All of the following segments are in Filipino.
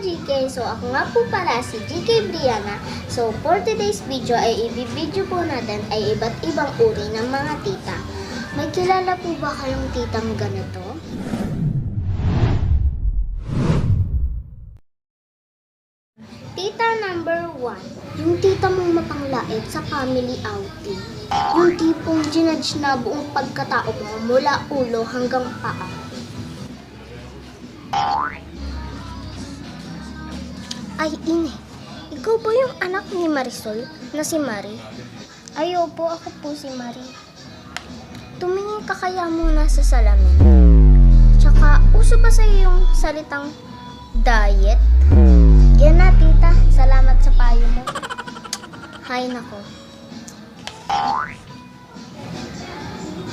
GK. So, ako nga po pala si GK Brianna. So, for today's video ay i-video po natin ay iba't ibang uri ng mga tita. May kilala po ba kayong titang ganito? Tita number one, yung tita mong mapanglait sa family outing. Yung tipong ginudge na buong pagkatao mo mula ulo hanggang paa. Ay, ine. Ikaw ba yung anak ni Marisol na si Marie? Ay, opo. Ako po si Marie. Tumingin ka kaya muna sa salamin. Tsaka, uso ba sa'yo yung salitang diet? Yan na, tita. Salamat sa payo mo. Hay nako.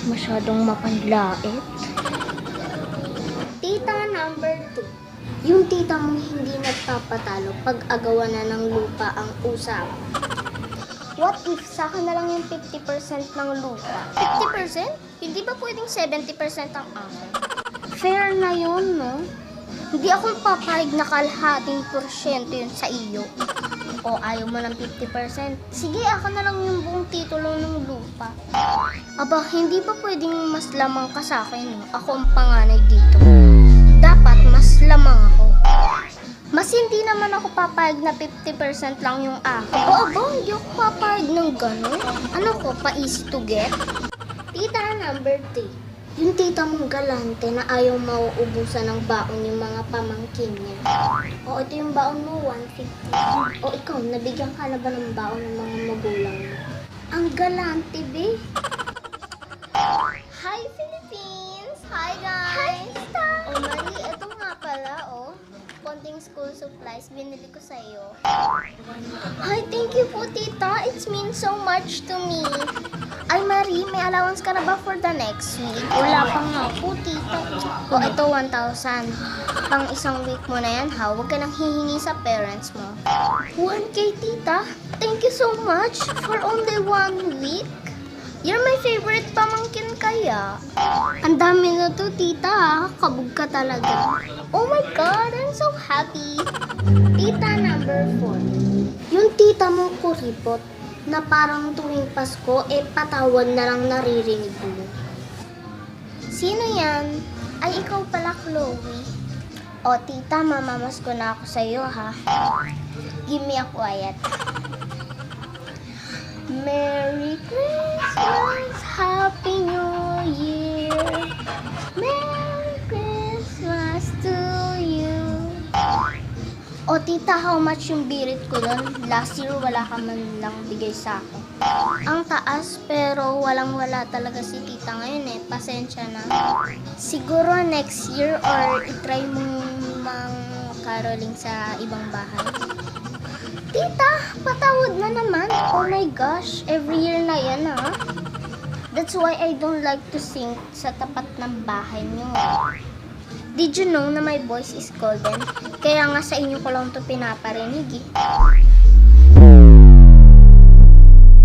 Masyadong mapanlait. Tita number 2. Yung tita mong hindi nagpapatalo pag agawan na ng lupa ang usap. What if sa akin na lang yung 50% ng lupa? 50%? Hindi ba pwedeng 70% ang akin? Fair na yun, no? Hindi ako papayag na kalahating porsyento yun sa iyo. O ayaw mo ng 50%? Sige, ako na lang yung buong titulo ng lupa. Aba, hindi ba pwedeng mas lamang ka sa akin? No? Ako ang panganay dito. Ako papayag na 50% lang yung akin. O aba, hindi ako papayag ng gano'n. Ano ko, pa easy to get? Tita number 3. Yung tita mong galante na ayaw mauubusan ng baon yung mga pamangkin niya. O ito yung baon mo, 150. O ikaw, nabigyan ka na ba ng baon ng mga magulang mo? Ang galante, be. Konting school supplies, binili ko sa'yo. Hi, thank you po, tita. It means so much to me. Ay, Marie, may allowance ka na ba for the next week? Wala pa nga po, tita. O, ito, 1,000. Pang isang week mo na yan, ha? Huwag ka nang hihingi sa parents mo. 1K, tita? Thank you so much for only one week. You're my favorite pamangkin kaya. Ang dami na to, tita. Kabog ka talaga. Oh my God, I'm so happy. Tita number 4. Yung tita mo kuripot na parang tuwing Pasko, eh patawad na lang naririnig mo. Sino yan? Ay, ikaw pala, Chloe. O, tita, mamamas ko na ako sa'yo, ha? Give me a quiet. Merry Christmas, Merry Christmas to you. O tita, how much yung birit ko nun? Last year wala ka man lang bigay sa akin. Ang taas pero walang wala talaga si tita ngayon eh. Pasensya na. Siguro next year or itry mo mang caroling sa ibang bahay. Tita, patawad na naman. Oh my gosh, every year na yan ha. That's why I don't like to sing sa tapat ng bahay niyo. Did you know na my voice is golden? Kaya nga sa inyo ko lang to pinaparinig eh.